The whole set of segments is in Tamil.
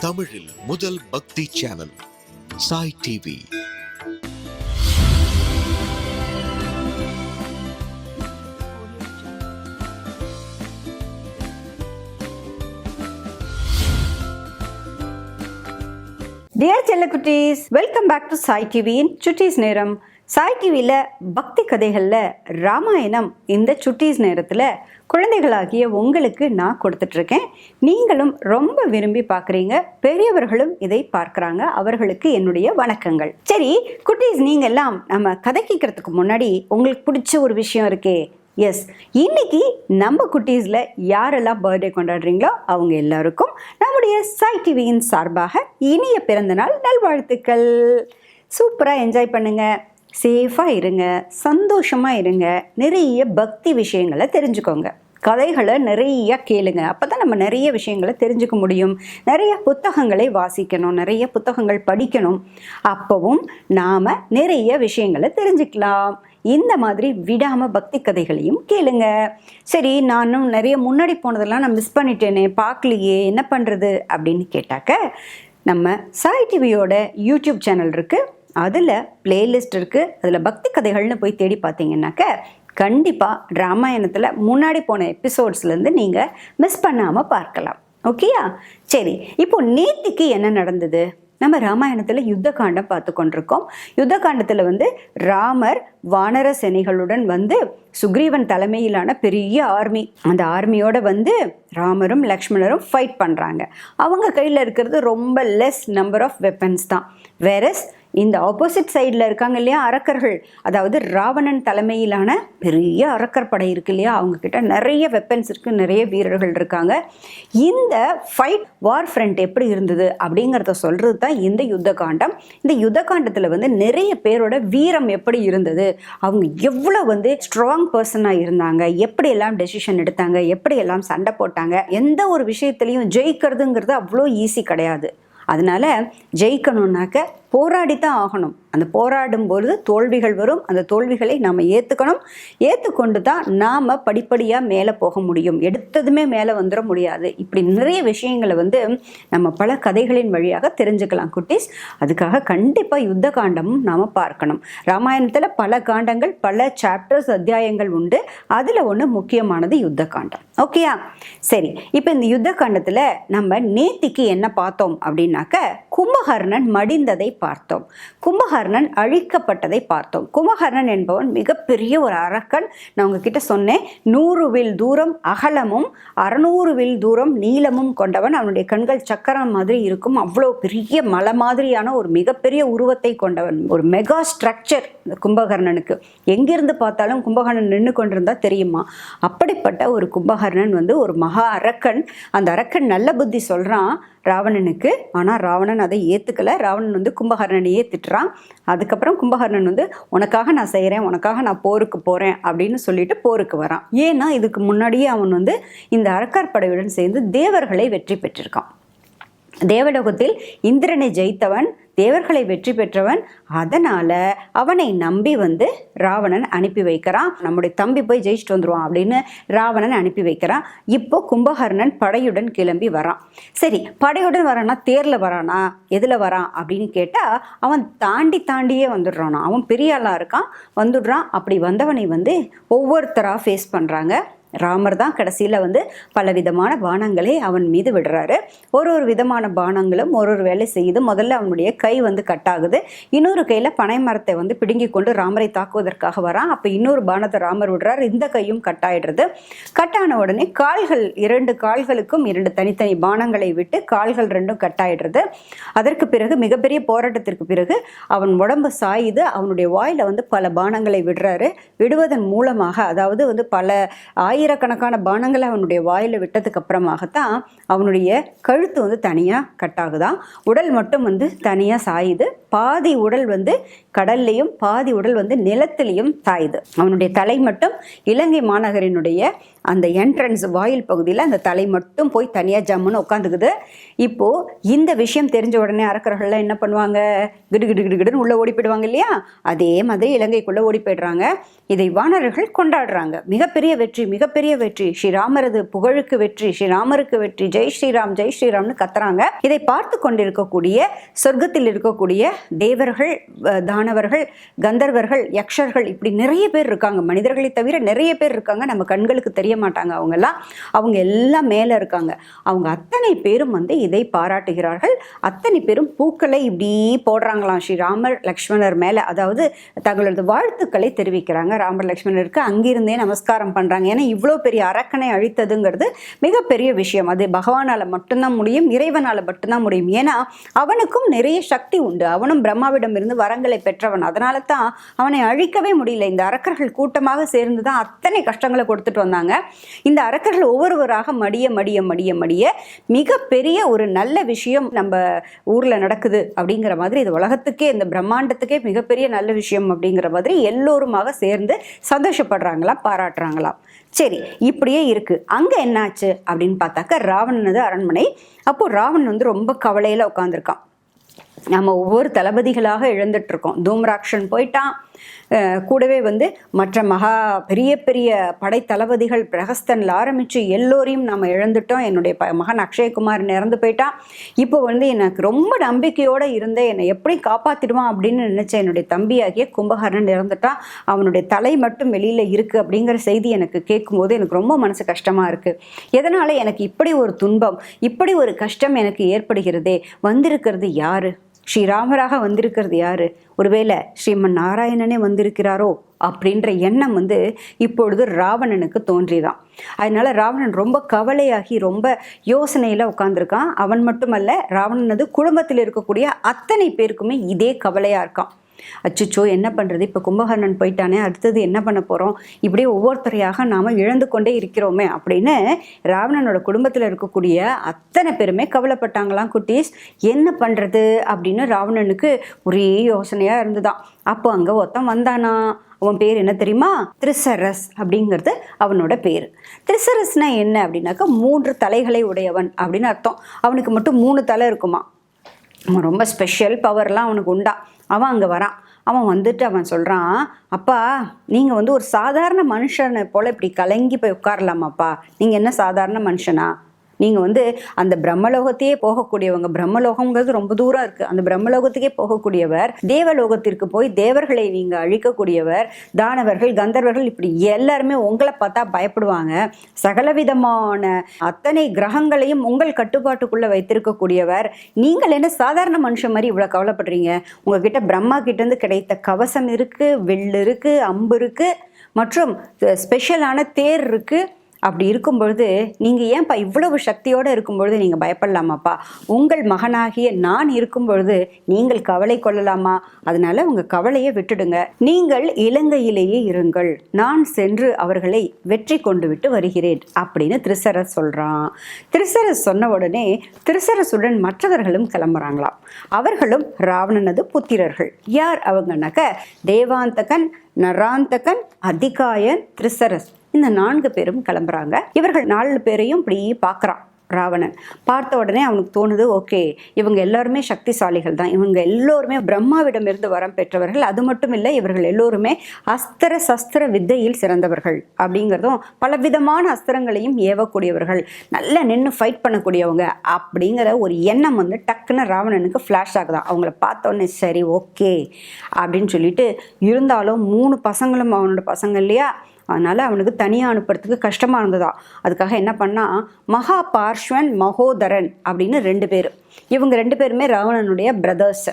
தமிழில் முதல் பக்தி சேனல் சாய் டிவி. டியர் செல்லக்குட்டீஸ் வெல்கம் பேக் டு சாய் டிவியின் சுட்டீஸ் நேரம் சாய் டிவியில் பக்தி கதைகளில் ராமாயணம் இந்த சுட்டீஸ் நேரத்தில் குழந்தைகளாகிய உங்களுக்கு நான் கொடுத்துட்ருக்கேன். நீங்களும் ரொம்ப விரும்பி பார்க்குறீங்க பெரியவர்களும் இதை பார்க்குறாங்க. அவர்களுக்கு என்னுடைய வணக்கங்கள். சரி குட்டீஸ் நீங்கள் எல்லாம் நம்ம கதை முன்னாடி உங்களுக்கு பிடிச்ச ஒரு விஷயம் இருக்கே. எஸ் இன்னைக்கு நம்ம குட்டீஸில் யாரெல்லாம் பர்த்டே கொண்டாடுறீங்களோ அவங்க எல்லாருக்கும் நம்முடைய சாய் டிவியின் சார்பாக இனிய பிறந்தநாள் நல்வாழ்த்துக்கள். சூப்பராக என்ஜாய் பண்ணுங்கள் சேஃபாக இருங்க சந்தோஷமாக இருங்க. நிறைய பக்தி விஷயங்களை தெரிஞ்சுக்கோங்க. கதைகளை நிறைய கேளுங்க. அப்போ தான் நம்ம நிறைய விஷயங்களை தெரிஞ்சுக்க முடியும். நிறைய புத்தகங்களை வாசிக்கணும் நிறைய புத்தகங்கள் படிக்கணும். அப்போவும் நாம் நிறைய விஷயங்களை தெரிஞ்சுக்கலாம். இந்த மாதிரி விடாமல் பக்தி கதைகளையும் கேளுங்க. சரி நானும் நிறைய முன்னாடி போனதெல்லாம் நான் மிஸ் பண்ணிட்டேனே பார்க்கலையே என்ன பண்ணுறது அப்படின்னு கேட்டாக்க நம்ம சாய் டிவியோட யூடியூப் சேனல் இருக்குது அதில் பிளேலிஸ்ட் இருக்குது அதில் பக்தி கதைகள்னு போய் தேடி பார்த்தீங்கன்னாக்க கண்டிப்பாக ராமாயணத்தில் முன்னாடி போன எபிசோட்ஸ்லேருந்து நீங்கள் மிஸ் பண்ணாமல் பார்க்கலாம். ஓகேயா சரி இப்போ நேத்திக்கு என்ன நடந்தது? நம்ம ராமாயணத்தில் யுத்த காண்டம் பார்த்து கொண்டிருக்கோம். யுத்த காண்டத்தில் வந்து ராமர் வானர சேனைகளுடன் வந்து சுக்ரீவன் தலைமையிலான பெரிய ஆர்மி அந்த ஆர்மியோட வந்து ராமரும் லக்ஷ்மணரும் ஃபைட் பண்ணுறாங்க அவங்க கையில் இருக்கிறது ரொம்ப லெஸ் நம்பர் ஆஃப் வெப்பன்ஸ் தான். வேறஸ் இந்த ஆப்போசிட் சைடில் இருக்காங்க இல்லையா அரக்கர்கள். அதாவது ராவணன் தலைமையிலான பெரிய அரக்கர் படை இருக்கு இல்லையா அவங்கக்கிட்ட நிறைய வெப்பன்ஸ் இருக்குது நிறைய வீரர்கள் இருக்காங்க. இந்த ஃபைட் வார் ஃப்ரண்ட் எப்படி இருந்தது அப்படிங்கிறத சொல்கிறது தான் இந்த யுத்த காண்டம். இந்த யுத்த காண்டத்தில் வந்து நிறைய பேரோட வீரம் எப்படி இருந்தது அவங்க எவ்வளோ வந்து ஸ்ட்ராங் பர்சனாக இருந்தாங்க எப்படி எல்லாம் டெசிஷன் எடுத்தாங்க எப்படி எல்லாம் சண்டை போட்டாங்க எந்த ஒரு விஷயத்துலையும் ஜெயிக்கிறதுங்கிறது அவ்வளோ ஈஸி கிடையாது. அதனால ஜெயிக்கணும்னாக்க போராடித்தான் ஆகணும். அந்த போராடும் பொழுது தோல்விகள் வரும். அந்த தோல்விகளை நாம் ஏற்றுக்கணும் ஏற்றுக்கொண்டு தான் நாம் படிப்படியாக மேலே போக முடியும். எடுத்ததுமே மேலே வந்துட முடியாது. இப்படி நிறைய விஷயங்களை வந்து நம்ம பல கதைகளின் வழியாக தெரிஞ்சுக்கலாம் குட்டீஸ். அதுக்காக கண்டிப்பாக யுத்த காண்டமும் நாம் பார்க்கணும். ராமாயணத்தில் பல காண்டங்கள் பல சாப்டர்ஸ் அத்தியாயங்கள் உண்டு. அதில் ஒன்று முக்கியமானது யுத்த காண்டம். ஓகேயா சரி. இப்போ இந்த யுத்த காண்டத்தில் நம்ம நேத்திக்கு என்ன பார்த்தோம் அப்படின்னாக்க கும்பகர்ணன் மடிந்ததை பார்த்தோம். கும்பகர்ணன் அழிக்கப்பட்டதை பார்த்தோம். கும்பகர்ணன் என்பவன் மிகப்பெரிய ஒரு அரக்கன். நான் உங்ககிட்ட சொன்னேன் நூறு வில் தூரம் அகலமும் அறநூறு வில் தூரம் நீளமும் கொண்டவன். அவனுடைய கண்கள் சக்கரம் மாதிரி இருக்கும். அவ்வளோ பெரிய மலை மாதிரியான ஒரு மிகப்பெரிய உருவத்தை கொண்டவன். ஒரு மெகா ஸ்ட்ரக்சர் இந்த கும்பகர்ணனுக்கு. எங்கிருந்து பார்த்தாலும் கும்பகர்ணன் நின்று கொண்டிருந்தா தெரியுமா? அப்படிப்பட்ட ஒரு கும்பகர்ணன் வந்து ஒரு மகா அரக்கன். அந்த அரக்கன் நல்ல புத்தி சொல்கிறான் ராவணனுக்கு. ஆனால் ராவணன் அதை ஏற்றுக்கல ராவணன் வந்து கும்பகர்ணனையே திட்டுறான். அதுக்கப்புறம் கும்பகர்ணன் வந்து உனக்காக நான் செய்கிறேன் உனக்காக நான் போருக்கு போகிறேன் அப்படின்னு சொல்லிட்டு போருக்கு வரான். ஏன்னா இதுக்கு முன்னாடியே அவன் வந்து இந்த அரக்கார் படையுடன் சேர்ந்து தேவர்களை வெற்றி பெற்றிருக்கான். தேவலோகத்தில் இந்திரனை ஜெயித்தவன் தேவர்களை வெற்றி பெற்றவன் அதனால அவனை நம்பி வந்து ராவணன் அனுப்பி வைக்கிறான். நம்முடைய தம்பி போய் ஜெயிச்சுட்டு வந்துருவான் அப்படின்னு ராவணன் அனுப்பி வைக்கிறான். இப்போ கும்பகர்ணன் படையுடன் கிளம்பி வரான். சரி படையுடன் வரானா தேர்ல வரானா எதுல வரான் அப்படின்னு கேட்டா அவன் தாண்டி தாண்டியே வந்துடுறானா. அவன் பெரிய இருக்கான் வந்துடுறான். அப்படி வந்தவனை வந்து ஒவ்வொருத்தரா ஃபேஸ் பண்றாங்க. ராமர் தான் கடைசியில் வந்து பல விதமான பானங்களை அவன் மீது விடுறாரு. ஒரு ஒரு விதமான பானங்களும் ஒரு ஒரு வேலை செய்யுது. முதல்ல அவனுடைய கை வந்து கட்டாகுது இன்னொரு கையில் பனை மரத்தை வந்து பிடுங்கி கொண்டு ராமரை தாக்குவதற்காக வரான். அப்போ இன்னொரு பானத்தை ராமர் விடுறார். இந்த கையும் கட்டாயிடுறது ஆன உடனே கால்கள் இரண்டு கால்களுக்கும் இரண்டு தனித்தனி பானங்களை விட்டு கால்கள் ரெண்டும் கட்டாயிடுறது அதற்கு பிறகு மிகப்பெரிய போராட்டத்திற்கு பிறகு அவன் உடம்பு சாயுது. அவனுடைய வாயில் வந்து பல பானங்களை விடுறாரு. விடுவதன் மூலமாக அதாவது வந்து பல ஆயிரக்கணக்கான பானங்களை அவனுடைய வாயில் விட்டதுக்கு அப்புறமாகத்தான் அவனுடைய கழுத்து வந்து தனியாக கட்டாகுதான் உடல் மட்டும் வந்து தனியாக சாயுது. பாதி உடல் வந்து கடல்லையும் பாதி உடல் வந்து நிலத்திலையும் சாயுது. அவனுடைய தலை மட்டும் இலங்கை மாநகரினுடைய அந்த என்ட்ரன்ஸ் வாயில் பகுதியில் அந்த தலை மட்டும் போய் தனியாக ஜம்முன்னு உட்காந்துக்குது இப்போது இந்த விஷயம் தெரிஞ்ச உடனே அரக்கர்கள்லாம் என்ன பண்ணுவாங்க? கிடு கிடு கிடு கிடுன்னு உள்ளே ஓடி போயிடுவாங்க இல்லையா? அதே மாதிரி இலங்கைக்குள்ளே ஓடி போயிடுறாங்க இதை வானரர்கள் கொண்டாடுறாங்க. மிகப்பெரிய வெற்றி மிகப்பெரிய வெற்றி. ஸ்ரீராமரது புகழுக்கு வெற்றி ஸ்ரீராமருக்கு வெற்றி. ஜெய் ஸ்ரீராம் ஜெய் ஸ்ரீராம்னு கத்துறாங்க. இதை பார்த்து கொண்டிருக்கக்கூடிய சொர்க்கத்தில் இருக்கக்கூடிய தேவர்கள் தானவர்கள் கந்தர்வர்கள் யக்ஷர்கள் இப்படி நிறைய பேர் இருக்காங்க. மனிதர்களை தவிர நிறைய பேர் இருக்காங்க. நம்ம கண்களுக்கு தெரிய மாட்டாங்க அவங்கெல்லாம். அவங்க எல்லாம் மேலே இருக்காங்க. அவங்க அத்தனை பேரும் வந்து இதை பாராட்டுகிறார்கள். அத்தனை பேரும் பூக்களை இப்படி போடுறாங்களாம். ஸ்ரீராமர் லக்ஷ்மணர் மேலே அதாவது தங்களது வாழ்த்துக்களை தெரிவிக்கிறாங்க. ராமர் லக்ஷ்மணருக்கு அங்கிருந்தே நமஸ்காரம் பண்ணுறாங்க ஏன்னா இவ்வளோ பெரிய அரக்கனை அழித்ததுங்கிறது மிகப்பெரிய விஷயம். அது பகவானால் மட்டும்தான் முடியும் இறைவனால் மட்டும்தான் முடியும். ஏன்னா அவனுக்கும் நிறைய சக்தி உண்டு. அவனும் பிரம்மாவிடம் இருந்து வரங்களை பெற்றவன். அதனால தான் அவனை அழிக்கவே முடியல. இந்த அரக்கர்கள் கூட்டமாக சேர்ந்து தான் அத்தனை கஷ்டங்களை கொடுத்துட்டு வந்தாங்க. இந்த அரக்கர்கள் ஒவ்வொருவராக மடிய மடிய மடிய மடிய மிகப்பெரிய ஒரு நல்ல விஷயம் நம்ம ஊரில் நடக்குது அப்படிங்கிற மாதிரி இது உலகத்துக்கே இந்த பிரம்மாண்டத்துக்கே மிகப்பெரிய நல்ல விஷயம் அப்படிங்கிற மாதிரி எல்லோருமாக சேர்ந்து சந்தோஷப்படுறாங்களாம் பாராட்டுறாங்களாம் சரி இப்படியே இருக்கு. அங்க என்னாச்சு அப்படின்னு பார்த்தாக்க ராவணனது அரண்மனை. அப்போ ராவணன் வந்து ரொம்ப கவலையில உட்காந்துருக்கான் நம்ம ஒவ்வொரு தளபதிகளாக இழந்துட்டுருக்கோம். தூம்ராக்ஷன் போயிட்டான். கூடவே வந்து மற்ற மகா பெரிய பெரிய படை தளபதிகள் பிரகஸ்தனில் ஆரம்பித்து எல்லோரையும் நம்ம இழந்துட்டோம். என்னுடைய ப மகன் அக்ஷயகுமார் இறந்து போயிட்டான். இப்போ வந்து எனக்கு ரொம்ப நம்பிக்கையோடு இருந்த என்னை எப்படி காப்பாற்றிடுவான் அப்படின்னு நினச்ச என்னுடைய தம்பியாகிய கும்பகர்ணன் இறந்துட்டான். அவனுடைய தலை மட்டும் வெளியில் இருக்குது அப்படிங்கிற செய்தி எனக்கு கேட்கும்போது எனக்கு ரொம்ப மனசு கஷ்டமாக இருக்குது எதனால் எனக்கு இப்படி ஒரு துன்பம் இப்படி ஒரு கஷ்டம் எனக்கு ஏற்படுகிறதே? வந்திருக்கிறது யாரு? ஸ்ரீராமராக வந்திருக்கிறது யாரு? ஒருவேளை ஸ்ரீமன் நாராயணனே வந்திருக்கிறாரோ அப்படின்ற எண்ணம் வந்து இப்பொழுது ராவணனுக்கு தோன்றிதான் அதனால ராவணன் ரொம்ப கவலையாகி ரொம்ப யோசனையில் உட்காந்துருக்கான் அவன் மட்டுமல்ல ராவணனது குடும்பத்தில் இருக்கக்கூடிய அத்தனை பேருக்குமே இதே கவலையாக இருக்கான் அச்சுச்சோ என்ன பண்ணுறது இப்போ கும்பகர்ணன் போயிட்டானே அடுத்தது என்ன பண்ண போகிறோம் இப்படியே ஒவ்வொருத்தரையாக நாம் இழந்து கொண்டே இருக்கிறோமே அப்படின்னு ராவணனோட குடும்பத்தில் இருக்கக்கூடிய அத்தனை பேருமே கவலைப்பட்டாங்களாம் குட்டீஸ். என்ன பண்ணுறது அப்படின்னு ராவணனுக்கு ஒரே யோசனையாக இருந்துதான். அப்போ அங்கே ஒருத்தன் வந்தானா? அவன் பேர் என்ன தெரியுமா? திரிசரஸ் அப்படிங்கிறது அவனோட பேர். திரிசரஸ்னா என்ன அப்படின்னாக்கா மூன்று தலைகளை உடையவன் அப்படின்னு அர்த்தம். அவனுக்கு மட்டும் மூணு தலை இருக்குமா? அவன் ரொம்ப ஸ்பெஷல் பவர்லாம் அவனுக்கு உண்டா. அவன் அங்கே வரான். அவன் வந்துட்டு அவன் சொல்கிறான் அப்பா நீங்கள் வந்து ஒரு சாதாரண மனுஷனை போல் இப்படி கலங்கி போய் உட்காரலாமாப்பா? நீங்கள் என்ன சாதாரண மனுஷனா? நீங்கள் வந்து அந்த பிரம்மலோகத்தையே போகக்கூடியவங்க பிரம்மலோகங்கிறது ரொம்ப தூரம் இருக்குது அந்த பிரம்மலோகத்துக்கே போகக்கூடியவர் தேவலோகத்திற்கு போய் தேவர்களை நீங்கள் அழிக்கக்கூடியவர் தானவர்கள் கந்தர்வர்கள் இப்படி எல்லாருமே உங்களை பார்த்தா பயப்படுவாங்க. சகலவிதமான அத்தனை கிரகங்களையும் உங்கள் கட்டுப்பாட்டுக்குள்ளே வைத்திருக்கக்கூடியவர். நீங்கள் என்ன சாதாரண மனுஷன் மாதிரி இவ்வளோ கவலைப்படுறீங்க? உங்ககிட்ட பிரம்மா கிட்டேருந்து கிடைத்த கவசம் இருக்குது வெள்ளு இருக்குது அம்பு இருக்குது மற்றும் ஸ்பெஷலான தேர் இருக்குது அப்படி இருக்கும் பொழுது நீங்கள் ஏன்ப்பா இவ்வளவு சக்தியோடு இருக்கும் பொழுது நீங்கள் பயப்படலாமாப்பா? உங்கள் மகனாகிய நான் இருக்கும் பொழுது நீங்கள் கவலை கொள்ளலாமா? அதனால உங்கள் கவலையை விட்டுடுங்க. நீங்கள் இலங்கையிலேயே இருங்கள். நான் சென்று அவர்களை வெற்றி கொண்டு விட்டு வருகிறேன் அப்படின்னு திருசரஸ் சொல்கிறான் திருசரஸ் சொன்ன உடனே திருசரசுடன் மற்றவர்களும் கிளம்புறாங்களாம். அவர்களும் ராவணனது புத்திரர்கள். யார் அவங்கனாக்க தேவாந்தகன் நராந்தகன் அதிகாயன் திருசரஸ். இந்த நான்கு பேரும் கிளம்புறாங்க. இவர்கள் நாலு பேரையும் இப்படி பார்க்குறான் ராவணன். பார்த்த உடனே அவனுக்கு தோணுது ஓகே இவங்க எல்லாருமே சக்திசாலிகள் தான். இவங்க எல்லோருமே பிரம்மாவிடமிருந்து வரம் பெற்றவர்கள். அது மட்டும் இல்லை இவர்கள் எல்லோருமே அஸ்திர சஸ்திர வித்தையில் சிறந்தவர்கள் அப்படிங்கிறதும் பலவிதமான அஸ்திரங்களையும் ஏவக்கூடியவர்கள். நல்லா நின்று ஃபைட் பண்ணக்கூடியவங்க அப்படிங்கிற ஒரு எண்ணம் வந்து டக்குன்னு ராவணனுக்கு ஃப்ளாஷ் ஆகுதான். அவங்கள பார்த்தோன்னே சரி ஓகே அப்படின்னு சொல்லிட்டு இருந்தாலும் மூணு பசங்களும் அவனோட பசங்க இல்லையா? அதனால் அவனுக்கு தனியாக அனுப்புறதுக்கு கஷ்டமாக இருந்ததா. அதுக்காக என்ன பண்ணா மகா பார்ஷ்வன் மகோதரன் அப்படின்னு ரெண்டு பேர். இவங்க ரெண்டு பேருமே ராவணனுடைய பிரதர்ஸ்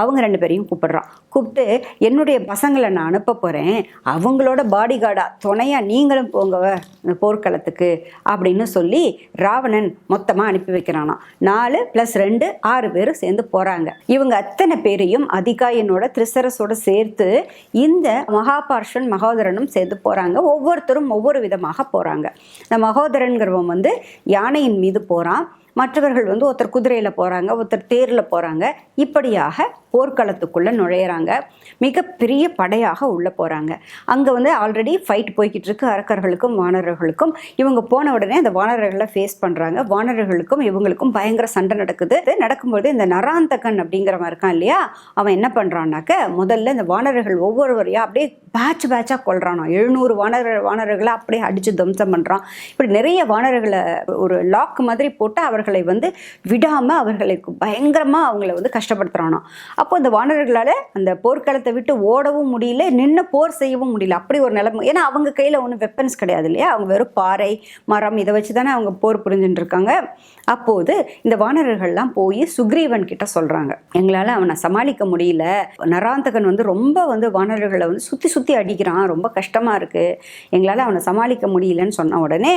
அவங்க ரெண்டு பேரையும் கூப்பிடுறான். கூப்பிட்டு என்னுடைய பசங்களை நான் அனுப்ப போகிறேன் அவங்களோட பாடி கார்டாக துணையாக நீங்களும் போங்க போர்க்களத்துக்கு அப்படின்னு சொல்லி ராவணன் மொத்தமாக அனுப்பி வைக்கிறானா நாலு ப்ளஸ் ரெண்டு ஆறு பேரும் சேர்ந்து போகிறாங்க இவங்க அத்தனை பேரையும் அதிகாயனோட திரிசரஸோட சேர்த்து இந்த மகாபார்ஷன் மகோதரனும் சேர்ந்து போகிறாங்க ஒவ்வொருத்தரும் ஒவ்வொரு விதமாக போகிறாங்க இந்த மகோதரன்கிறவன் வந்து யானையின் மீது போகிறான் மற்றவர்கள் வந்து ஒருத்தர் குதிரையில் போகிறாங்க ஒருத்தர் தேரில் போகிறாங்க இப்படியாக போர்க்களத்துக்குள்ளே நுழையிறாங்க. மிகப்பெரிய படையாக உள்ளே போகிறாங்க அங்கே வந்து ஆல்ரெடி ஃபைட் போய்கிட்டு இருக்கு அரக்கர்களுக்கும் வானரர்களுக்கும். இவங்க போன உடனே அந்த வானரர்களை ஃபேஸ் பண்ணுறாங்க வானரர்களுக்கும் இவங்களுக்கும் பயங்கர சண்டை நடக்குது. நடக்கும்போது இந்த நராந்தகன் அப்படிங்கிறவன் இருக்கான் இல்லையா? அவன் என்ன பண்ணுறான்னாக்க முதல்ல இந்த வானரர்கள் ஒவ்வொருவரையும் அப்படியே பேட்ச் பேட்சாக கொள்றானோ எழுநூறு வானர வானரர்களை அப்படியே அடித்து துவம்சம் பண்ணுறான் இப்படி நிறைய வானரர்களை ஒரு லாக் மாதிரி போட்டு அவர்களை வந்து விடாமல் அவர்களை பயங்கரமாக அவங்கள வந்து கஷ்டப்படுத்துகிறானோ அப்போ அந்த வானரர்களால் அந்த போர்க்களத்தை விட்டு ஓடவும் முடியல நின்று போர் செய்யவும் முடியல. அப்படி ஒரு நிலைமை. ஏன்னா அவங்க கையில் ஒன்றும் வெப்பன்ஸ் கிடையாது இல்லையா? அவங்க வெறும் பாறை மரம் இதை வச்சு தானே அவங்க போர் புரிஞ்சுட்டு இருக்காங்க. அப்போது இந்த வானரர்கள்லாம் போய் சுக்ரீவன் கிட்ட சொல்கிறாங்க எங்களால் அவனை சமாளிக்க முடியல. நராந்தகன் வந்து ரொம்ப வந்து வானரர்களை வந்து சுற்றி சுற்றி அடிக்கிறான். ரொம்ப கஷ்டமாக இருக்குது எங்களால் அவனை சமாளிக்க முடியலன்னு சொன்ன உடனே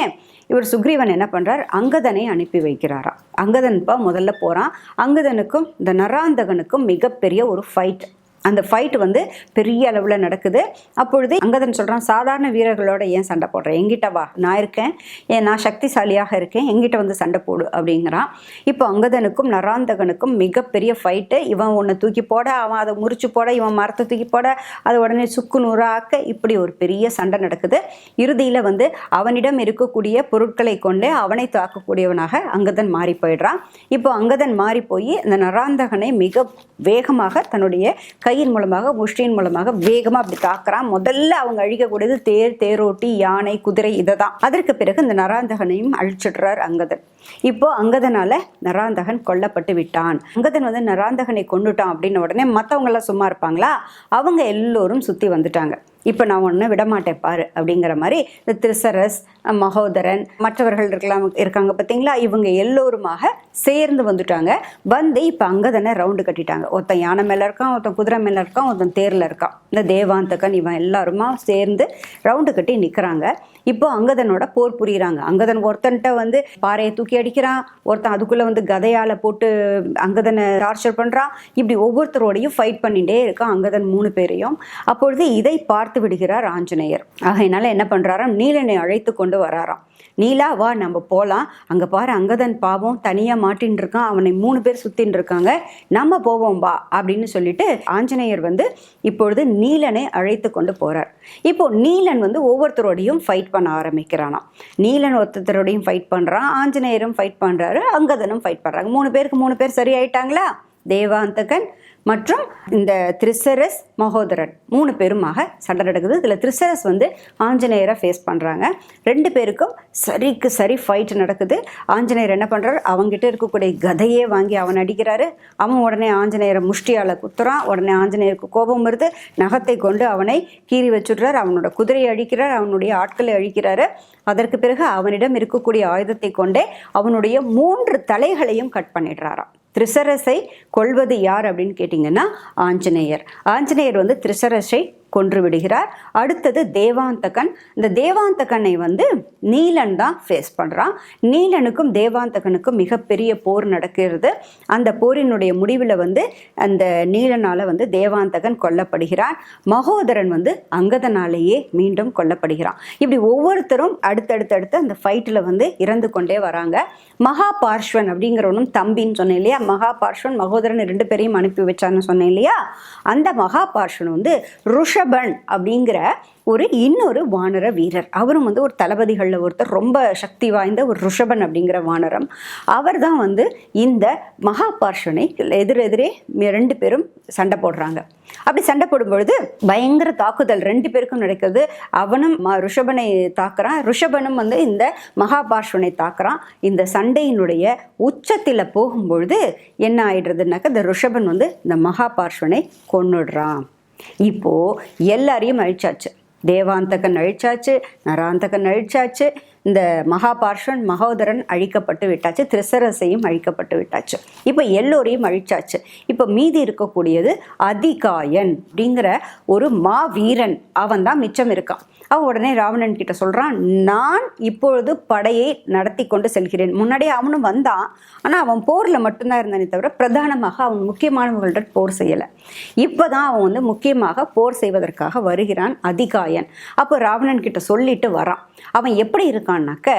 இவர் சுக்ரீவன் என்ன பண்ணுறார் அங்கதனை அனுப்பி வைக்கிறாரா? அங்கதன் இப்போ முதல்ல போகிறான் அங்கதனுக்கும் இந்த நராந்தகனுக்கும் மிகப்பெரிய ஒரு ஃபைட் அந்த ஃபைட் வந்து பெரிய அளவில் நடக்குது. அப்பொழுது அங்கதன் சொல்கிறான் சாதாரண வீரர்களோட ஏன் சண்டை போடுறேன் எங்கிட்ட வா நான் இருக்கேன். ஏன் நான் சக்திசாலியாக இருக்கேன். எங்கிட்ட வந்து சண்டை போடு அப்படிங்கிறான். இப்போ அங்கதனுக்கும் நராந்தகனுக்கும் மிகப்பெரிய ஃபைட்டு இவன் ஒன்று தூக்கி போட அவன் அதை முறிச்சு போட இவன் மரத்தை தூக்கி போட அதை உடனே சுக்கு நூறாக்க இப்படி ஒரு பெரிய சண்டை நடக்குது. இறுதியில் வந்து அவனிடம் இருக்கக்கூடிய பொருட்களை கொண்டு அவனை தாக்கக்கூடியவனாக அங்கதன் மாறி போயிடுறான். இப்போ அங்கதன் மாறி போய் இந்த நராந்தகனை மிக வேகமாக தன்னுடைய கை கையின் மூலமாக முஷ்டியின் மூலமாக வேகமாக அப்படி தாக்குறான். முதல்ல அவங்க அழிக்கக்கூடியது தேர் தேரோட்டி யானை குதிரை இதை தான் அதற்கு பிறகு இந்த நராந்தகனையும் அழிச்சிடுறார் அங்கதன். இப்போ அங்கதனால நராந்தகன் கொல்லப்பட்டு விட்டான். அங்கதன் வந்து நராந்தகனை கொண்டுட்டான் அப்படின்னு உடனே மற்றவங்க எல்லாம் சும்மா இருப்பாங்களா? அவங்க எல்லோரும் சுற்றி வந்துட்டாங்க. இப்போ நான் ஒன்று விடமாட்டேன் பாரு அப்படிங்கிற மாதிரி இந்த திருசரஸ் மகோதரன் மற்றவர்கள் இருக்கலாம் இருக்காங்க பார்த்தீங்களா இவங்க எல்லோருமாக சேர்ந்து வந்துட்டாங்க. வந்து இப்போ அங்கதனை ரவுண்டு கட்டிட்டாங்க. ஒருத்தன் யானை மேலே இருக்கான் ஒருத்தன் குதிரை மேலே இருக்கான் ஒருத்தன் தேரில் இருக்கான். இந்த தேவாந்தகன் இவன் எல்லாருமா சேர்ந்து ரவுண்டு கட்டி நிற்கிறாங்க இப்போ அங்கதனோட போர் புரியுறாங்க. அங்கதன் ஒருத்தன்ட்ட வந்து பாறையை தூக்கி அடிக்கிறான். ஒருத்தன் அதுக்குள்ளே வந்து கதையால் போட்டு அங்கதனை டார்ச்சர் பண்ணுறான் இப்படி ஒவ்வொருத்தரோடையும் ஃபைட் பண்ணிகிட்டே இருக்கான் அங்கதன் மூணு பேரையும். அப்பொழுது இதை பார்த்து விடுகிறார் ஆஞ்சநேயர். ஆகையினால என்ன பண்ணுறாராம் நீலனை அழைத்து கொண்டு வராராம். நீலா வா நம்ம போகலாம் அங்கே பாரு அங்கதன் பாவம் தனியாக மாட்டின்னு இருக்கான் அவனை மூணு பேர் சுற்றின்னு இருக்காங்க. நம்ம போவோம் வா அப்படின்னு சொல்லிட்டு ஆஞ்சநேயர் வந்து இப்பொழுது நீலனை அழைத்து கொண்டு போகிறார் இப்போ நீலன் வந்து ஒவ்வொருத்தரோடையும் ஃபைட் பண்ண ஆரம்பிக்கிறானாம். நீலன் ஒருத்தரோடையும் ஃபைட் பண்ணுறான் ஆஞ்சநேயரும் ஃபைட் பண்ணுறாரு அங்கதனும் ஃபைட் பண்ணுறாங்க மூணு பேருக்கு மூணு பேர் சரியாயிட்டாங்களா? தேவாந்தகன் மற்றும் இந்த திரிசரஸ் மகோதரன் மூணு பேருமாக சண்டை நடக்குது. இதில் திரிசரஸ் வந்து ஆஞ்சநேயரை ஃபேஸ் பண்ணுறாங்க ரெண்டு பேருக்கும் சரிக்கு சரி ஃபைட் நடக்குது. ஆஞ்சநேயர் என்ன பண்ணுறாரு அவங்ககிட்ட இருக்கக்கூடிய கதையே வாங்கி அவன் அடிக்கிறாரு. அவன் உடனே ஆஞ்சநேயரை முஷ்டியால் குத்துறான். உடனே ஆஞ்சநேயருக்கு கோபம் வருது. நகத்தை கொண்டு அவனை கீறி வச்சுடுறார். அவனோட குதிரையை அழிக்கிறார். அவனுடைய ஆட்களை அழிக்கிறாரு. அதற்கு பிறகு அவனிடம் இருக்கக்கூடிய ஆயுதத்தை கொண்டே அவனுடைய மூன்று தலைகளையும் கட் பண்ணிடுறாராம். திரிசரஸை கொள்வது யார் அப்படின்னு கேட்டிங்கன்னா ஆஞ்சநேயர். ஆஞ்சநேயர் வந்து திரிசரஸை கொன்று விடுகிறார் அடுத்தது தேவாந்தகன். இந்த தேவாந்தகனை வந்து நீலன் தான் ஃபேஸ் பண்ணுறான் நீலனுக்கும் தேவாந்தகனுக்கும் மிகப்பெரிய போர் நடக்கிறது. அந்த போரினுடைய முடிவில் வந்து அந்த நீலனால் வந்து தேவாந்தகன் கொல்லப்படுகிறான் மகோதரன் வந்து அங்கதனாலேயே மீண்டும் கொல்லப்படுகிறான். இப்படி ஒவ்வொருத்தரும் அடுத்தடுத்தடுத்து அந்த ஃபைட்டில் வந்து இறந்து கொண்டே வராங்க. மகா பார்ஷ்வன் அப்படிங்கிறவனும் தம்பின்னு சொன்னேன் இல்லையா? மகா பார்ஷ்வன் மகோதரன் ரெண்டு பேரையும் அனுப்பி வச்சான்னு சொன்னேன் இல்லையா? அந்த மகா பார்ஷ்வன் வந்து ரிஷபன் அப்படிங்கிற ஒரு இன்னொரு வானர வீரர். அவரும் வந்து ஒரு தளபதிகளில் ஒருத்தர் ரொம்ப சக்தி வாய்ந்த ஒரு ருஷபன் அப்படிங்கிற வானரம். அவர் தான் வந்து இந்த மகாபார்ஷனை எதிரெதிரே ரெண்டு பேரும் சண்டை போடுறாங்க. அப்படி சண்டை போடும் பொழுது பயங்கர தாக்குதல். ரெண்டு பேருக்கும் நடக்குது. அவனும் ம- ருஷபனை தாக்குறான். ருஷபனும் வந்து இந்த மகாபார்ஷனை தாக்குறான். இந்த சண்டையினுடைய உச்சத்தில் போகும்பொழுது என்ன ஆயிடுறதுனாக்க இந்த ருஷபன் வந்து இந்த மகாபார்ஷ்வனை கொண்டுடுறான் இப்போது எல்லாரையும் அழிச்சாச்சு. தேவாந்தகன் அழிச்சாச்சு நராந்தகன் அழிச்சாச்சு இந்த மகாபார்ஷன் மகோதரன் அழிக்கப்பட்டு விட்டாச்சு திருசரசையும் அழிக்கப்பட்டு விட்டாச்சு. இப்போ எல்லோரையும் அழிச்சாச்சு. இப்போ மீதி இருக்கக்கூடியது அதிகாயன் அப்படிங்கிற ஒரு மாவீரன். அவன் தான் மிச்சம் இருக்கான். அவன் உடனே ராவணன் கிட்ட சொல்கிறான் நான் இப்பொழுது படையை நடத்தி கொண்டு செல்கிறேன். முன்னாடியே அவனும் வந்தான். ஆனால் அவன் போரில் மட்டும்தான் இருந்தானே தவிர பிரதானமாக அவன் முக்கியமானவர்களுடன் போர் செய்யலை. இப்போ தான் அவன் வந்து முக்கியமாக போர் செய்வதற்காக வருகிறான் அதிகாயன். அப்போ ராவணன் கிட்ட சொல்லிட்டு வரான். அவன் எப்படி இருக்கான்னாக்க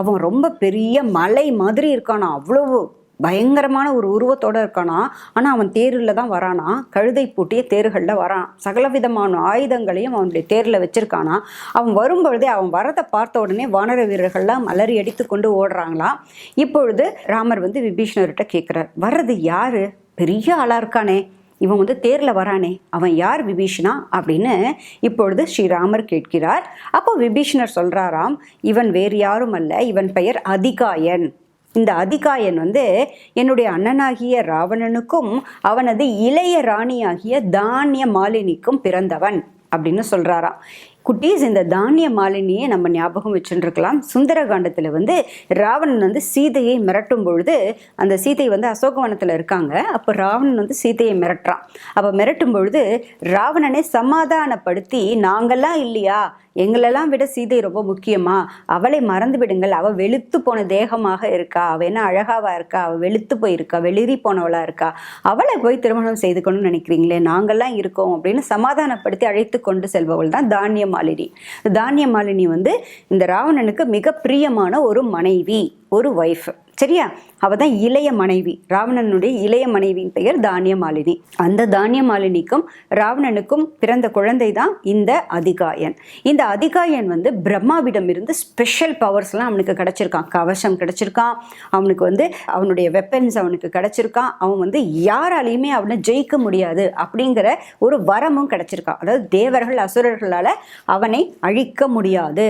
அவன் ரொம்ப பெரிய மலை மாதிரி இருக்கானா. அவ்வளவு பயங்கரமான ஒரு உருவத்தோட இருக்கானா? ஆனால் அவன் தேரில் தான் வரானா? கழுதை பூட்டிய தேர்களில் வரான். சகலவிதமான ஆயுதங்களையும் அவனுடைய தேரில் வச்சிருக்கானா? அவன் வரும்பொழுதே அவன் வரதை பார்த்த உடனே வானர வீரர்கள்லாம் அலறி அடித்து கொண்டு ஓடுறாங்களாம் இப்பொழுது ராமர் வந்து விபீஷணர்கிட்ட கேட்குறார் வர்றது யாரு? பெரிய ஆளாக இருக்கானே. இவன் வந்து தேரில் வரானே. அவன் யார் விபீஷணா? அப்படின்னு இப்பொழுது ஸ்ரீராமர் கேட்கிறார். அப்போ விபீஷணர் சொல்கிறாராம் இவன் வேறு யாரும் அல்ல இவன் பெயர் அதிகாயன். இந்த அதிகாயன் வந்து என்னுடைய அண்ணனாகிய ராவணனுக்கும் அவனது இளைய ராணியாகிய தானிய மாலினிக்கும் பிறந்தவன் அப்படின்னு சொல்றாராம். குட்டீஸ் இந்த தானிய மாலினியை நம்ம ஞாபகம் வச்சுருக்கலாம் சுந்தரகாண்டத்தில் வந்து ராவணன் வந்து சீதையை மிரட்டும் பொழுது அந்த சீதை வந்து அசோகவனத்தில் இருக்காங்க. அப்போ ராவணன் வந்து சீதையை மிரட்டுறான். அப்போ மிரட்டும் பொழுது ராவணனை சமாதானப்படுத்தி நாங்கள்லாம் இல்லையா? எங்களெல்லாம் விட சீதை ரொம்ப முக்கியமா? அவளை மறந்து விடுங்கள். அவள் வெளுத்து போன தேகமாக இருக்கா? அவள் என்ன அழகாவா இருக்கா? அவள் வெளுத்து போயிருக்கா? வெளிரி போனவளா இருக்கா? அவளை போய் திருமணம் செய்து கொண்டு நினைக்கிறீங்களே? நாங்கள்லாம் இருக்கோம் அப்படின்னு சமாதானப்படுத்தி அழைத்து கொண்டு செல்பவள் தான் தானிய மாலினி. தானிய மாலினி வந்து இந்த ராவணனுக்கு மிக பிரியமான ஒரு மனைவி ஒரு ஒய்ஃப் சரியா? அவ தான் இளைய மனைவி. ராவணனுடைய இளைய மனைவியின் பெயர் தானிய மாலினி அந்த தானிய மாலினிக்கும் ராவணனுக்கும் பிறந்த குழந்தை தான் இந்த அதிகாயன். இந்த அதிகாயன் வந்து பிரம்மாவிடம் இருந்து ஸ்பெஷல் பவர்ஸ்லாம் அவனுக்கு கிடச்சிருக்கான். கவசம் கிடச்சிருக்கான். அவனுக்கு வந்து அவனுடைய வெப்பன்ஸ் அவனுக்கு கிடச்சிருக்கான். அவன் வந்து யாராலையுமே அவனை ஜெயிக்க முடியாது அப்படிங்கிற ஒரு வரமும் கிடச்சிருக்கான். அதாவது தேவர்கள் அசுரர்களால் அவனை அழிக்க முடியாது.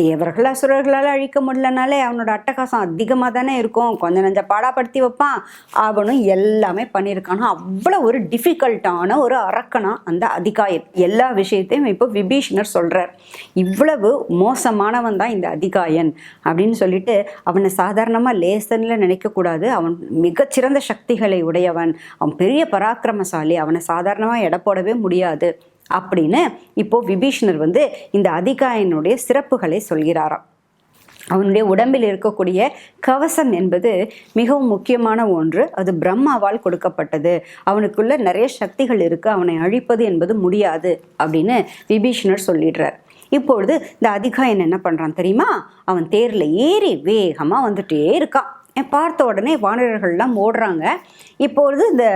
தேவர்கள் அசுரர்களால் அழிக்க முடியலனாலே அவனோட அட்டகாசம் அதிகமாக தானே இருக்கும். கொஞ்சம் நஞ்ச பாடாப்படுத்தி வைப்பான். அவனும் எல்லாமே பண்ணியிருக்கானா. அவ்வளோ ஒரு டிஃபிகல்ட்டான ஒரு அரக்கனா அந்த அதிகாயம் எல்லா விஷயத்தையும் இப்போ விபீஷணர் சொல்கிறார் இவ்வளவு மோசமானவன் தான் இந்த அதிகாயன் அப்படின்னு சொல்லிட்டு அவனை சாதாரணமாக லேசனில் நினைக்கக்கூடாது. அவன் மிகச்சிறந்த சக்திகளை உடையவன். அவன் பெரிய பராக்கிரமசாலி. அவனை சாதாரணமாக எடை போடவே முடியாது. அப்படின்னு இப்போ விபீஷணர் வந்து இந்த அதிகாயனுடைய சிறப்புகளை சொல்கிறாராம். அவனுடைய உடம்பில் இருக்கக்கூடிய கவசம் என்பது மிகவும் முக்கியமான ஒன்று. அது பிரம்மாவால் கொடுக்கப்பட்டது. அவனுக்குள்ள நிறைய சக்திகள் இருக்கு. அவனை அழிப்பது என்பது முடியாது அப்படின்னு விபீஷணர் சொல்லிடுறார். இப்பொழுது இந்த அதிகாயன் என்ன பண்றான் தெரியுமா? அவன் தேர்ல ஏறி வேகமா வந்துட்டே இருக்கான். பார்த்த உடனே வானரர்கள்லாம் ஓடுறாங்க. இப்பொழுது இந்த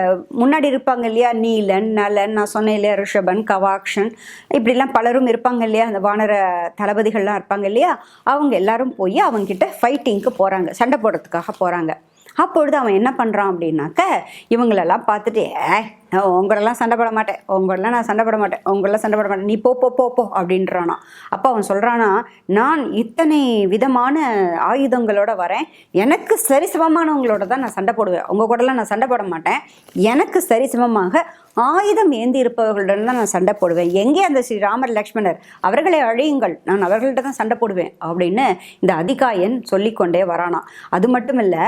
முன்னாடி இருப்பாங்க இல்லையா? நீலன் நலன் நான் சொன்னேன் இல்லையா? ரிஷபன் கவாக்ஷன் இப்படிலாம் பலரும் இருப்பாங்க இல்லையா? அந்த வானர தளபதிகள்லாம் இருப்பாங்க இல்லையா? அவங்க எல்லாரும் போய் அவங்ககிட்ட ஃபைட்டிங்க்கு போகிறாங்க சண்டை போடுறதுக்காக போகிறாங்க அப்பொழுது அவன் என்ன பண்ணுறான் அப்படின்னாக்க இவங்களெல்லாம் பார்த்துட்டு ஏ உங்களெல்லாம் சண்டை போட மாட்டேன் உங்களெல்லாம் நான் சண்டை போட மாட்டேன் உங்களெல்லாம் சண்டை போட மாட்டேன் நீ போ போ போ போ அப்படின்றானா. அப்போ அவன் சொல்கிறானா நான் இத்தனை விதமான ஆயுதங்களோட வரேன். எனக்கு சரிசமமானவங்களோட தான் நான் சண்டை போடுவேன். உங்கள் கூடலாம் நான் சண்டை போட மாட்டேன். எனக்கு சரிசமமாக ஆயுதம் ஏந்தி இருப்பவர்களுடன் தான் நான் சண்டை போடுவேன். எங்கே அந்த ஸ்ரீ ராமர் லக்ஷ்மணர்? அவர்களை அழியுங்கள். நான் அவர்கள்ட்ட தான் சண்டை போடுவேன் அப்படின்னு இந்த அதிகாயன் சொல்லிக்கொண்டே வரானா. அது மட்டும் இல்லை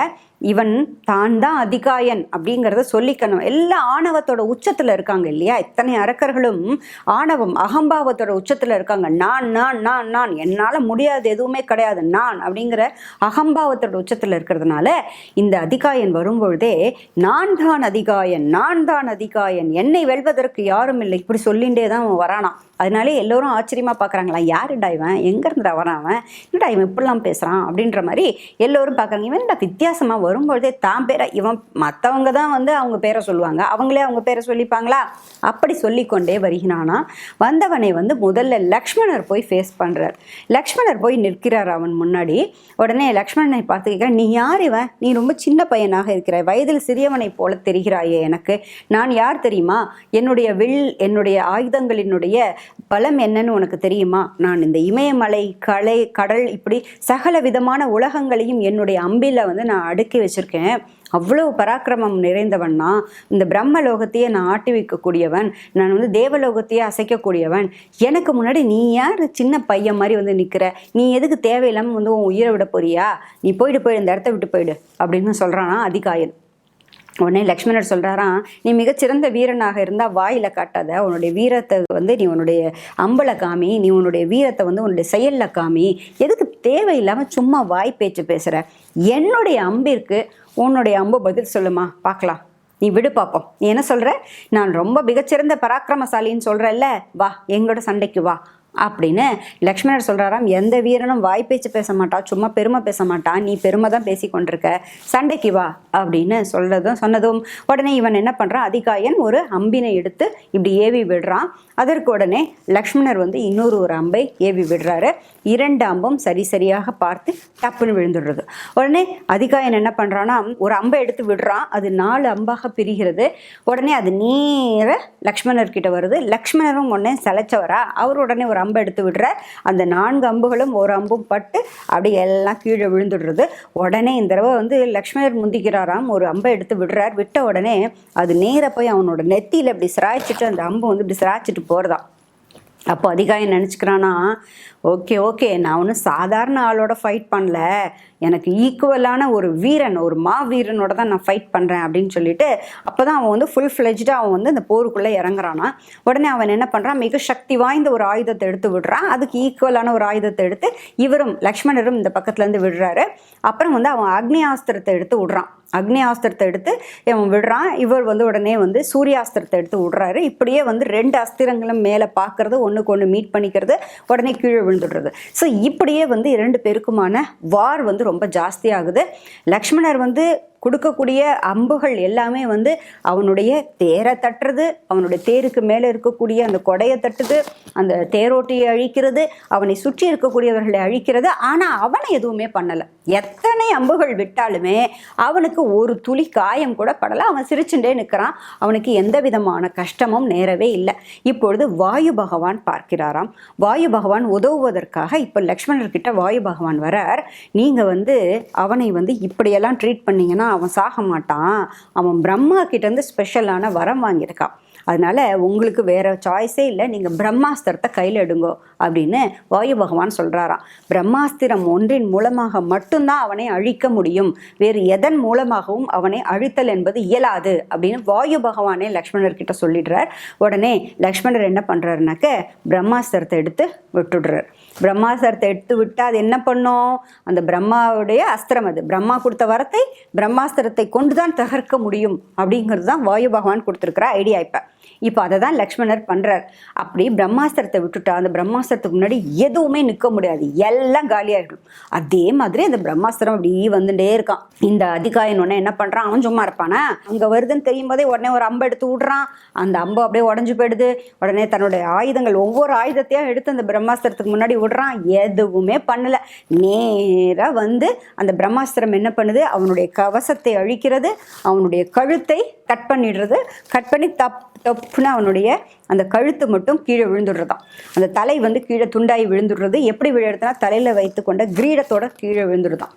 இவன் தான் தான் அதிகாயன் அப்படிங்கிறத சொல்லிக்கணும். எல்லா ஆணவத்தோட உச்சத்தில் இருக்காங்க இல்லையா? இத்தனை அரக்கர்களும் ஆணவம் அகம்பாவத்தோட உச்சத்தில் இருக்காங்க. நான் நான் நான் நான். என்னால் முடியாது எதுவுமே கிடையாது. நான் அப்படிங்கிற அகம்பாவத்தோட உச்சத்தில் இருக்கிறதுனால இந்த அதிகாயன் வரும்பொழுதே நான் தான் அதிகாயன் நான் தான் அதிகாயன். என்னை வெல்வதற்கு யாரும் இல்லை. இப்படி சொல்லிகிட்டே தான் அவன் வரானான் அதனாலே எல்லோரும் ஆச்சரியமாக பார்க்குறாங்களா யாருடா இவன்? எங்கேருந்துடா வரான் அவன் என்னடா இவன் இப்படிலாம் பேசுகிறான் அப்படின்ற மாதிரி எல்லோரும் பார்க்குறாங்க இவன் என்னடா வித்தியாசமாக வரும்பொழுதே தான் பேரை இவன் மற்றவங்க தான் வந்து அவங்க பேரை சொல்லுவாங்க. அவங்களே அவங்க பேரை சொல்லிப்பாங்களா? அப்படி சொல்லிக்கொண்டே வருகிறானா. வந்தவனை வந்து முதல்ல லக்ஷ்மணர் போய் ஃபேஸ் பண்ணுறார் லக்ஷ்மணர் போய் நிற்கிறார் அவன் முன்னாடி. உடனே லக்ஷ்மணனை பார்த்து கேட்க நீ யார் இவன்? நீ ரொம்ப சின்ன பையனாக இருக்கிறாய். வயதில் சிறியவனைப் போல தெரிகிறாயே எனக்கு. நான் யார் தெரியுமா? என்னுடைய வில் என்னுடைய ஆயுதங்களினுடைய பலம் என்னன்னு உனக்கு தெரியுமா? நான் இந்த இமயமலை கலை கடல் இப்படி சகல விதமான உலகங்களையும் என்னுடைய அம்பில வந்து நான் அடுக்கி வச்சிருக்கேன். அவ்வளவு பராக்கிரமம் நிறைந்தவன்னா இந்த பிரம்ம லோகத்தையே நான் ஆட்டி வைக்கக்கூடியவன். நான் வந்து தேவலோகத்தையே அசைக்கக்கூடியவன். எனக்கு முன்னாடி நீ யார்? சின்ன பையன் மாதிரி வந்து நிற்கிற நீ எதுக்கு தேவையில்லாமல் வந்து உன் உயிரை விட போறியா? நீ போயிட்டு போயிடு இந்த இடத்த விட்டு போயிடு அப்படின்னு சொல்கிறானா அதிகாயன். உடனே லக்ஷ்மணர் சொல்கிறாராம் நீ மிகச்சிறந்த வீரனாக இருந்தால் வாயில் காட்டாத. உன்னுடைய வீரத்தை வந்து நீ உன்னுடைய அம்பல காமி நீ உன்னுடைய வீரத்தை வந்து உன்னுடைய செயலில் காமி. எதுக்கு தேவையில்லாமல் சும்மா வாய் பேச்சு பேசுகிற என்னுடைய அம்பிற்கு உன்னுடைய அம்பு பதில் சொல்லுமா? பார்க்கலாம் நீ விடு பார்ப்போம் நீ என்ன சொல்கிற நான் ரொம்ப மிகச்சிறந்த பராக்கிரமசாலின்னு சொல்கிறல்ல வா எங்களோட சண்டைக்கு வா. அப்படின்னு லக்ஷ்மணர் சொல்கிறாராம் எந்த வீரனும் வாய் பேச்சு பேச மாட்டான் சும்மா பெருமை பேச மாட்டான் நீ பெருமை தான் பேசி கொண்டிருக்க சண்டைக்கு வா அப்படின்னு சொல்றதும் சொன்னதும் உடனே இவன் என்ன பண்ணுறான் அதிகாயன் ஒரு அம்பினை எடுத்து இப்படி ஏவி விடுறான். அதற்கு உடனே லக்ஷ்மணர் வந்து இன்னொரு ஒரு அம்பை ஏவி விடுறாரு. இரண்டு அம்பும் சரி சரியாக பார்த்து டப்புன்னு விழுந்துடுறது. உடனே அதிகாயன் என்ன பண்ணுறான்னா ஒரு அம்பை எடுத்து விடுறான். அது நாலு அம்பாக பிரிகிறது. உடனே அது நேர லக்ஷ்மணர்கிட்ட வருது. லக்ஷ்மணரும் உடனே சலைச்சவரா அவர் உடனே ஒரு அம்பை எடுத்து விடுற அந்த நான்கு அம்புகளும் ஒரு அம்பும் பட்டு அப்படியே எல்லாம் கீழே விழுந்துடுறது. உடனே இந்த தடவை வந்து லக்ஷ்மணர் முந்திக்கிறாராம். ஒரு அம்பை எடுத்து விடுறார். விட்ட உடனே அது நேர போய் அவனோட நெத்தியில் இப்படி சிராய்ச்சிட்டு அந்த அம்பு வந்து இப்படி சிராய்ச்சிட்டு போகிறதான் அப்போ அதிகாயம் நினச்சிக்கிறானா ஓகே ஓகே நான் ஒன்றும் சாதாரண ஆளோட ஃபைட் பண்ணல. எனக்கு ஈக்குவலான ஒரு வீரன் ஒரு மா வீரனோட தான் நான் ஃபைட் பண்ணுறேன் அப்படின்னு சொல்லிட்டு அப்போ தான் அவன் வந்து ஃபுல் ஃப்ளெஜ்டாக அவன் வந்து இந்த போருக்குள்ளே இறங்குறானா. உடனே அவன் என்ன பண்ணுறான் மிக சக்தி வாய்ந்த ஒரு ஆயுதத்தை எடுத்து விடுறான். அதுக்கு ஈக்குவலான ஒரு ஆயுதத்தை எடுத்து இவரும் லக்ஷ்மணரும் இந்த பக்கத்துலேருந்து விடுறாரு. அப்புறம் வந்து அவன் அக்னியாஸ்திரத்தை எடுத்து விடுறான். அக்னியாஸ்திரத்தை எடுத்து இவன் விடுறான். இவர் வந்து உடனே வந்து சூரியாஸ்திரத்தை எடுத்து விடுறாரு. இப்படியே வந்து ரெண்டு அஸ்திரங்களும் மேலே பார்க்கறது ஒன்றுக்கு ஒன்று மீட் பண்ணிக்கிறது உடனே கீழே விழுந்துடுறது. ஸோ இப்படியே வந்து இரண்டு பேருக்குமான வார் வந்து ரொம்ப ஜாஸ்தியாகுது. லக்ஷ்மணர் வந்து கொடுக்கக்கூடிய அம்புகள் எல்லாமே வந்து அவனுடைய தேரை தட்டுறது அவனுடைய தேருக்கு மேலே இருக்கக்கூடிய அந்த கொடையை தட்டுது அந்த தேரோட்டியை அழிக்கிறது அவனை சுற்றி இருக்கக்கூடியவர்களை அழிக்கிறது. ஆனால் அவனை எதுவுமே பண்ணலை. எத்தனை அம்புகள் விட்டாலுமே அவனுக்கு ஒரு துளி காயம் கூட படலை. அவன் சிரிச்சுட்டே நிற்கிறான் அவனுக்கு எந்த விதமான கஷ்டமும் நேரவே இல்லை. இப்பொழுது வாயு பகவான் பார்க்கிறாராம். வாயு பகவான் உதவுவதற்காக இப்போ லக்ஷ்மணர்கிட்ட வாயு பகவான் வரார். நீங்கள் வந்து அவனை வந்து இப்படியெல்லாம் ட்ரீட் பண்ணீங்கன்னா அவன் சாக மாட்டான். அவன் பிரம்மா கிட்டேருந்து ஸ்பெஷலான வரம் வாங்கியிருக்கான். அதனால உங்களுக்கு வேற சாய்ஸே இல்லை. நீங்கள் பிரம்மாஸ்திரத்தை கையில் எடுங்கோ அப்படின்னு வாயு பகவான் சொல்கிறாராம் பிரம்மாஸ்திரம் ஒன்றின் மூலமாக மட்டும்தான் அவனை அழிக்க முடியும். வேறு எதன் மூலமாகவும் அவனை அழித்தல் என்பது இயலாது அப்படின்னு வாயு பகவானே லக்ஷ்மணர் கிட்ட சொல்லிடுறார். உடனே லக்ஷ்மணர் என்ன பண்ணுறாருனாக்க பிரம்மாஸ்திரத்தை எடுத்து விட்டுடுறார். பிரம்மாஸ்திரத்தை எடுத்து விட்டு அது என்ன பண்ணும்? அந்த பிரம்மாவுடைய அஸ்திரம் அது. பிரம்மா கொடுத்த வரத்தை பிரம்மாஸ்திரத்தை கொண்டு தான் தகர்க்க முடியும் அப்படிங்கிறது தான் வாயு பகவான் கொடுத்துருக்கிற ஐடியா இப்போ. இப்போ அதை தான் லக்ஷ்மணர் பண்ணுறார் அப்படி பிரம்மாஸ்திரத்தை விட்டுட்டா அந்த பிரம்மாஸ்திரத்துக்கு முன்னாடி எதுவுமே நிற்க முடியாது. எல்லாம் காலியாகிடும் அதே மாதிரி அந்த பிரம்மாஸ்திரம் அப்படி வந்துட்டே இருக்கான். இந்த அதிகாயன் உடனே என்ன பண்ணுறான் அவன் சும்மா இருப்பானா? அங்கே வருதுன்னு தெரியும் போதே உடனே ஒரு அம்பை எடுத்து விடுறான். அந்த அம்பு அப்படியே உடஞ்சு போயிடுது. உடனே தன்னுடைய ஆயுதங்கள் ஒவ்வொரு ஆயுதத்தையும் எடுத்து அந்த பிரம்மாஸ்திரத்துக்கு முன்னாடி விடுறான். எதுவுமே பண்ணலை. நேராக வந்து அந்த பிரம்மாஸ்திரம் என்ன பண்ணுது? அவனுடைய கவசத்தை அழிக்கிறது. அவனுடைய கழுத்தை கட் பண்ணிடுறது. கட் பண்ணி தப் தப்புன்னு அவனுடைய அந்த கழுத்து மட்டும் கீழே விழுந்துடுறதான் அந்த தலை வந்து கீழே துண்டாகி விழுந்துடுறது. எப்படி விழுறதுனா தலையில் வைத்து கொண்ட கிரீடத்தோட கீழே விழுந்துடுதான்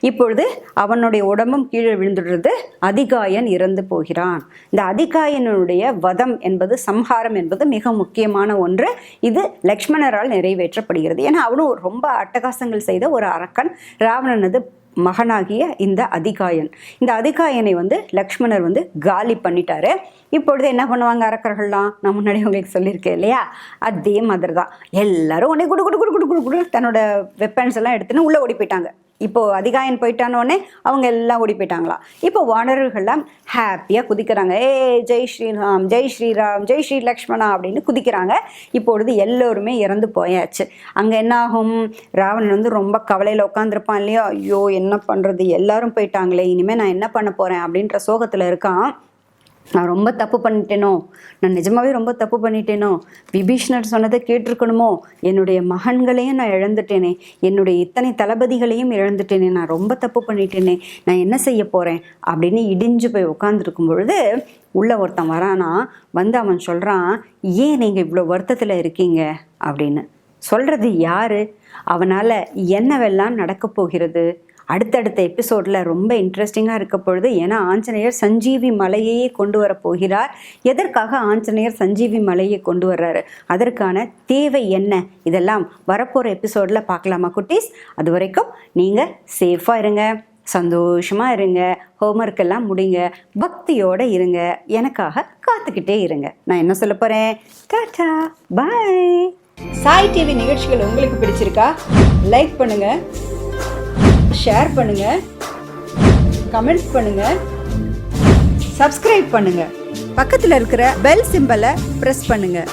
இப்பொழுது அவனுடைய உடம்பும் கீழே விழுந்துடுறது. அதிகாயன் இறந்து போகிறான். இந்த அதிகாயனுடைய வதம் என்பது சம்ஹாரம் என்பது மிக முக்கியமான ஒன்று. இது லக்ஷ்மணரால் நிறைவேற்றப்படுகிறது. ஏன்னா அவனும் ரொம்ப அட்டகாசங்கள் செய்த ஒரு அரக்கன். ராவணனது மகனாகிய இந்த அதிகாயன். இந்த அதிகாயனை வந்து லக்ஷ்மணர் வந்து காலி பண்ணிட்டாரு. இப்பொழுது என்ன பண்ணுவாங்க அரக்கர்கள்லாம்? நான் முன்னாடி உங்களுக்கு சொல்லியிருக்கேன் இல்லையா? அதே மாதிரி தான் எல்லாரும் உடனே குடு குடு குடு குடு குடு குடு தன்னோட வெப்பன்ஸ் எல்லாம் எடுத்துன்னு உள்ளே ஓடி போயிட்டாங்க. இப்போது அதிகாயன் போயிட்டானோடனே அவங்க எல்லாம் ஓடி போயிட்டாங்களா? இப்போ வானர்கள்லாம் ஹாப்பியாக குதிக்கிறாங்க. ஏ ஜெய் ஸ்ரீராம் ஜெய் ஸ்ரீராம் ஜெய் ஸ்ரீ லக்ஷ்மணா அப்படின்னு குதிக்கிறாங்க. இப்பொழுது எல்லோருமே இறந்து போயாச்சு. அங்கே என்ன ஆகும் ராவணன் வந்து ரொம்ப கவலையில் உட்காந்துருப்பான் இல்லையா? ஐயோ என்ன பண்ணுறது எல்லாரும் போயிட்டாங்களே இனிமேல் நான் என்ன பண்ண போகிறேன் அப்படின்ற சோகத்தில் இருக்கான். நான் ரொம்ப தப்பு பண்ணிட்டேனோ? நான் நிஜமாவே ரொம்ப தப்பு பண்ணிட்டேனோ? விபீஷ்ணர் சொன்னதை கேட்டிருக்கணுமோ? என்னுடைய மகன்களையும் நான் இழந்துட்டேனே. என்னுடைய இத்தனை தளபதிகளையும் இழந்துட்டேனே. நான் ரொம்ப தப்பு பண்ணிட்டேனே. நான் என்ன செய்ய போகிறேன் அப்படின்னு இடிஞ்சு போய் உட்காந்துருக்கும் பொழுது உள்ள ஒருத்தன் வரானா வந்து அவன் சொல்கிறான் ஏன் நீங்கள் இவ்வளோ வருத்தத்தில் இருக்கீங்க? அப்படின்னு. சொல்கிறது யாரு? அவனால் என்னவெல்லாம் நடக்கப் போகிறது? அடுத்தடுத்த எபிசோடில் ரொம்ப இன்ட்ரெஸ்டிங்காக இருக்க பொழுது ஏன்னா ஆஞ்சநேயர் சஞ்சீவி மலையையே கொண்டு வர போகிறார். எதற்காக ஆஞ்சநேயர் சஞ்சீவி மலையை கொண்டு வர்றாரு? அதற்கான தேவை என்ன? இதெல்லாம் வரப்போகிற எபிசோடில் பார்க்கலாமா குட்டீஸ்? அது வரைக்கும் நீங்கள் சேஃபாக இருங்க சந்தோஷமாக இருங்க ஹோம்ஒர்க் எல்லாம் முடிங்க பக்தியோடு இருங்க எனக்காக காத்துக்கிட்டே இருங்க. நான் என்ன சொல்ல போகிறேன் டாட்டா பாய் சாய் டிவி நிகழ்ச்சிகள் உங்களுக்கு பிடிச்சிருக்கா? லைக் பண்ணுங்கள் ஷேர் பண்ணுங்க. கமெண்ட்ஸ் பண்ணுங்க. சப்ஸ்கிரைப் பண்ணுங்க. பக்கத்தில் இருக்கிற பெல் சிம்பலை ப்ரெஸ் பண்ணுங்கள்